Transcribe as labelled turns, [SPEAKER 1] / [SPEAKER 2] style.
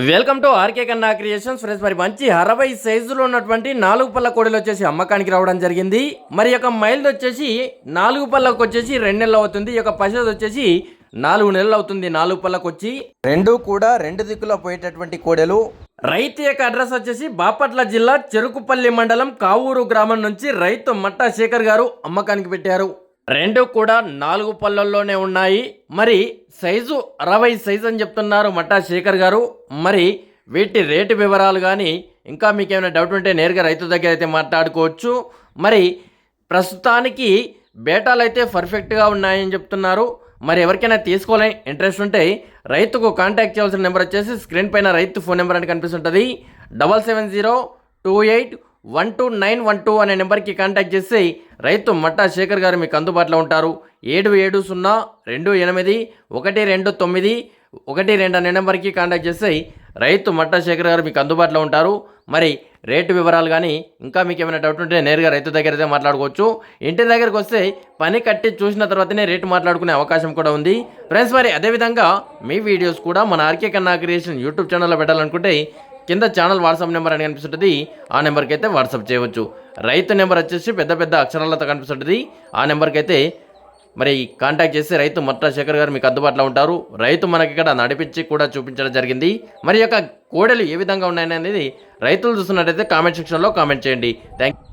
[SPEAKER 1] Welcome to RK Kanna creations friends మరి మంచి అరవై సైజులో ఉన్నటువంటి నాలుగు పళ్ళ కోడలు వచ్చేసి అమ్మకానికి రావడం జరిగింది. మరి యొక్క మైల్ది వచ్చేసి నాలుగు పళ్ళకు వచ్చేసి రెండు నెలలు అవుతుంది. ఈ యొక్క పసిది వచ్చేసి నాలుగు నెలలు అవుతుంది నాలుగు పళ్ళకు వచ్చి. రెండు కూడా రెండు దిక్కులో పోయేటటువంటి కోడెలు. రైతు యొక్క అడ్రస్ వచ్చేసి బాపట్ల జిల్లా చెరుకుపల్లి మండలం కావూరు గ్రామం నుంచి రైతు మట్టా శేఖర్ గారు అమ్మకానికి పెట్టారు. రెండు కూడా నాలుగు పళ్ళల్లోనే ఉన్నాయి. మరి సైజు అరవై సైజు అని చెప్తున్నారు మట్టా శేఖర్ గారు. మరి వీటి రేటు వివరాలు కానీ ఇంకా మీకు ఏమైనా డౌట్ ఉంటే నేరుగా రైతు దగ్గర అయితే మాట్లాడుకోవచ్చు. మరి ప్రస్తుతానికి బేటాలు అయితే పర్ఫెక్ట్గా ఉన్నాయని చెప్తున్నారు. మరి ఎవరికైనా తీసుకోవాలని ఇంట్రెస్ట్ ఉంటే రైతుకు కాంటాక్ట్ చేయాల్సిన నెంబర్ వచ్చేసి స్క్రీన్ పైన రైతు ఫోన్ నెంబర్ అని కనిపిస్తుంటుంది. Double seven zero two eight one two nine one two అనే నెంబర్కి కాంటాక్ట్ చేసి రైతు మట్టా శేఖర్ గారు మీకు అందుబాటులో ఉంటారు. ఏడు ఏడు సున్నా రెండు ఎనిమిది ఒకటి రెండు తొమ్మిది ఒకటి రెండు అనే నెంబర్కి కాంటాక్ట్ చేసి రైతు మట్టా శేఖర్ గారు మీకు అందుబాటులో ఉంటారు. మరి రేటు వివరాలు కానీ ఇంకా మీకు ఏమైనా డౌట్ ఉంటే నేరుగా రైతు దగ్గర అయితే మాట్లాడుకోవచ్చు. ఇంటి దగ్గరకు వస్తే పని కట్టి చూసిన తర్వాతనే రేటు మాట్లాడుకునే అవకాశం కూడా ఉంది. ఫ్రెండ్స్ మరి అదేవిధంగా మీ వీడియోస్ కూడా మన ఆర్కే కన్నా క్రియేషన్ యూట్యూబ్ ఛానల్లో పెట్టాలనుకుంటే కింద ఛానల్ వాట్సాప్ నెంబర్ అని కనిపిస్తుంటుంది. ఆ నెంబర్కి అయితే వాట్సాప్ చేయవచ్చు. రైతు నెంబర్ వచ్చేసి పెద్ద పెద్ద అక్షరాలతో కనిపిస్తుంటుంది. ఆ నెంబర్కి అయితే మరి కాంటాక్ట్ చేసి రైతు మట్టా శేఖర్ గారు మీకు అందుబాటులో ఉంటారు. రైతు మనకి ఇక్కడ నడిపించి కూడా చూపించడం జరిగింది. మరి యొక్క కోడలు ఏ విధంగా ఉన్నాయనేది రైతులు చూస్తున్నట్టయితే కామెంట్ సెక్షన్లో కామెంట్ చేయండి. థ్యాంక్